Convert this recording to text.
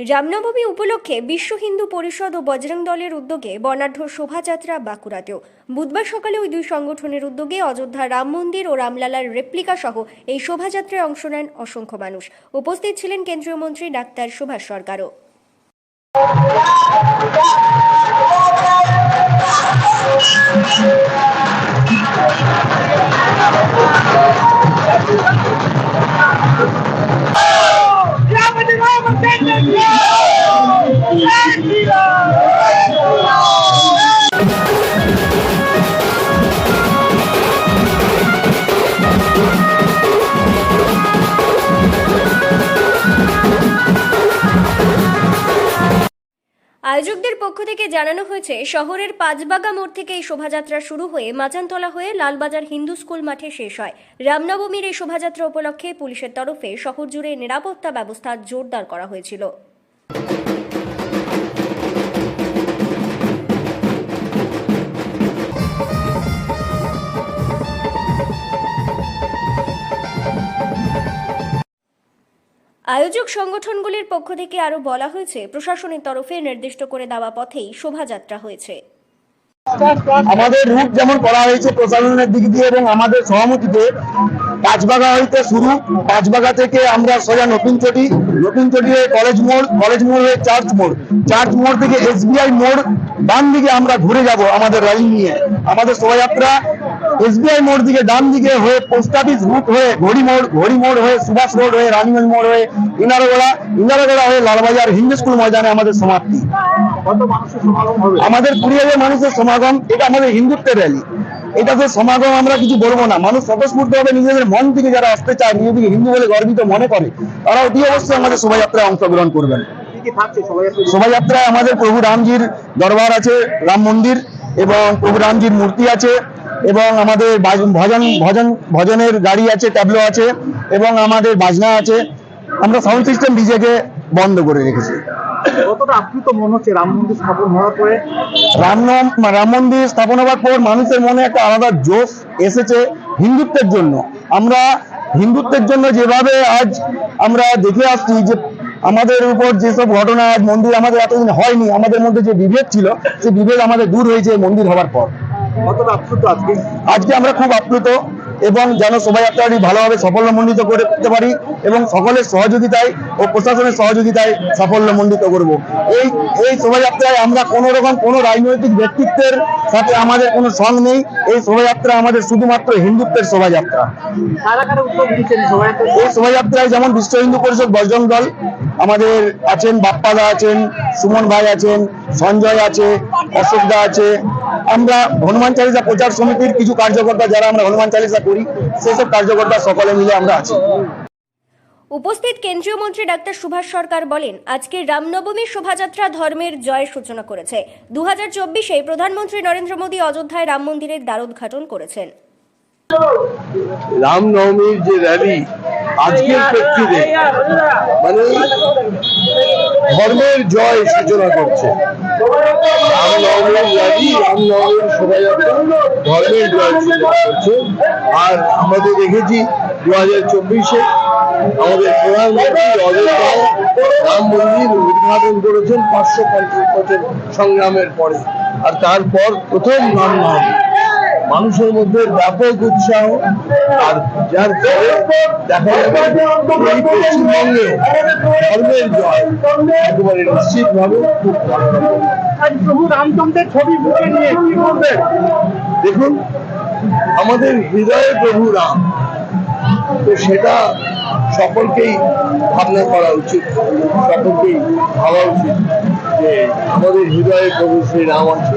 রামনবমী উপলক্ষে বিশ্ব হিন্দু পরিষদ ও বজরং দলের উদ্যোগে বর্ণাঢ্য শোভাযাত্রা বাঁকুড়াতেও। বুধবার সকালে ওই দুই সংগঠনের উদ্যোগে অযোধ্যা রাম মন্দির ও রামলালার রেপ্লিকা সহ এই শোভাযাত্রায় অংশ নেন অসংখ্য মানুষ। উপস্থিত ছিলেন কেন্দ্রীয় মন্ত্রী ডাক্তার সুভাষ সরকারও। আয়োজকদের পক্ষ থেকে জানানো হয়েছে, শহরের পাঁচবাগা মোড় থেকে এই শোভাযাত্রা শুরু হয়ে মাচানতলা হয়ে লালবাজার হিন্দু স্কুল মাঠে শেষ হয়। রামনবমীর এই শোভাযাত্রা উপলক্ষে পুলিশের তরফে শহর জুড়ে নিরাপত্তা ব্যবস্থা জোরদার করা হয়েছিল। আয়োজক সংগঠনগুলির পক্ষ থেকে আরও বলা হয়েছে, প্রশাসনের তরফে নির্দিষ্ট করে দেওয়া পথেই শোভাযাত্রা হয়েছে। আমাদের রুট যেমন করা হয়েছে প্রশাসনের দিক দিয়ে এবং আমাদের সহমতিতে পাঁচবাগা হইতে শুরু, পাঁচবাগা থেকে আমরা সোজা নতুনচটি নতুনচটি হয়ে কলেজ মোড় কলেজ মোড় হয়ে চার্চ মোড়। চার্চ মোড় থেকে এসবিআই মোড় ডান দিকে আমরা ঘুরে যাব আমাদের র্যালি নিয়ে। আমাদের শোভাযাত্রা এসবিআই মোড় দিকে ডান দিকে হয়ে পোস্ট অফিস রুট হয়ে ঘড়ি মোড় ঘড়ি মোড় হয়ে সুভাষ রোড হয়ে রানীগঞ্জ মোড় হয়ে ইনারগোড়া ইনারগোড়া হয়ে লালবাজার হিন্দু স্কুল ময়দানে আমাদের সমাপ্তি। হবে? আমাদের কুড়ি হাজার মানুষের সমাগম এটা আমাদের হিন্দুত্বের র্যালি এটাতে সমাগম আমরা কিছু বলব না। মানুষ স্বতঃস্ফূর্ত ভাবে নিজেদের মন থেকে যারা আসতে চায় নিজেদেরকে হিন্দু বলে গর্বিত মনে করে তারা অতি অবশ্যই আমাদের শোভাযাত্রায় অংশগ্রহণ করবেন। শোভাযাত্রায়? আমাদের প্রভু রামজির দরবার আছে রাম মন্দির এবং প্রভু রামজির মূর্তি আছে এবং আমাদের ভজন ভজন ভজনের গাড়ি আছে ট্যাবলো আছে এবং আমাদের বাজনা আছে। আমরা সাউন্ড সিস্টেম ডিজেকে বন্ধ করে রেখেছি। কতটা আপ্লুত মনে হচ্ছে রাম মন্দির স্থাপন হওয়ার পরে রাম রাম মন্দির স্থাপন হওয়ার পর মানুষের মনে একটা আলাদা জোশ এসেছে হিন্দুত্বের জন্য। আমরা হিন্দুত্বের জন্য যেভাবে আজ আমরা দেখে আসছি যে আমাদের উপর যেসব ঘটনা আজ মন্দির আমাদের এতদিন হয়নি আমাদের মধ্যে যে বিভেদ ছিল সেই বিভেদ আমাদের দূর হয়েছে মন্দির হওয়ার পর। কতটা আপ্লুত আজকে? আজকে আমরা খুব আপ্লুত। এবং যেন শোভাযাত্রাটি ভালোভাবে সাফল্যমণ্ডিত করতে পারি এবং সকলের সহযোগিতায় ও প্রশাসনের সহযোগিতায় সাফল্যমণ্ডিত করব। এই এই শোভাযাত্রায় আমরা কোনো রকম কোনো রাজনৈতিক ব্যক্তিত্বের সাথে আমাদের কোনো সং নেই। এই শোভাযাত্রা আমাদের শুধুমাত্র হিন্দুত্বের শোভাযাত্রা। এই শোভাযাত্রায়? যেমন বিশ্ব হিন্দু পরিষদ বজরং দল আমাদের আছেন বাপ্পাদা আছেন সুমন ভাই আছেন সঞ্জয় আছে অশোকদা আছে আমরা হনুমান চালিসা প্রচার সমিতির কিছু কার্যকর্তা যারা আমরা হনুমান চালিসা করি সেসব কার্যকর্তা সকলে মিলে আমরা আছি। উপস্থিত কেন্দ্রীয় মন্ত্রী ডাক্তার সুভাষ সরকার বলেন আজকের রামনবমী শোভাযাত্রা ধর্মের জয়ের সূচনা করেছে। দু হাজার চব্বিশে প্রধানমন্ত্রী নরেন্দ্র মোদী অযোধ্যায় রাম মন্দিরের দ্বারোদ্ঘাটন করেছেন। রামনবমীর যে র্যালি আজকের প্রেক্ষিতে মানে ধর্মের জয় সূচনা করছে। শোভাযাত্রা ধর্মের জয় সূচনা করছে। আর আমাদের দেখেছি দু হাজার চব্বিশে আমাদের প্রধানমন্ত্রী অযোধ্যায় রাম মন্দির উদ্ঘাটন করেছেন পাঁচশো পঞ্চাশ বছর সংগ্রামের পরে। আর তারপর প্রথম রামনবমী মানুষের মধ্যে ব্যাপক উৎসাহ আর যার ফলে দেখা যাবে এই পশ্চিমবঙ্গে ধর্মের জয় একেবারে নিশ্চিত ভাবে খুব প্রভু রামচন্দ্রের ছবি মুখে নিয়ে কি দেখুন আমাদের হৃদয়ে প্রভু রাম। তো সেটা সকলকেই ভাবনা করা উচিত সকলকেই ভাবা উচিত যে আমাদের হৃদয়ে প্রভু শ্রী রাম আছে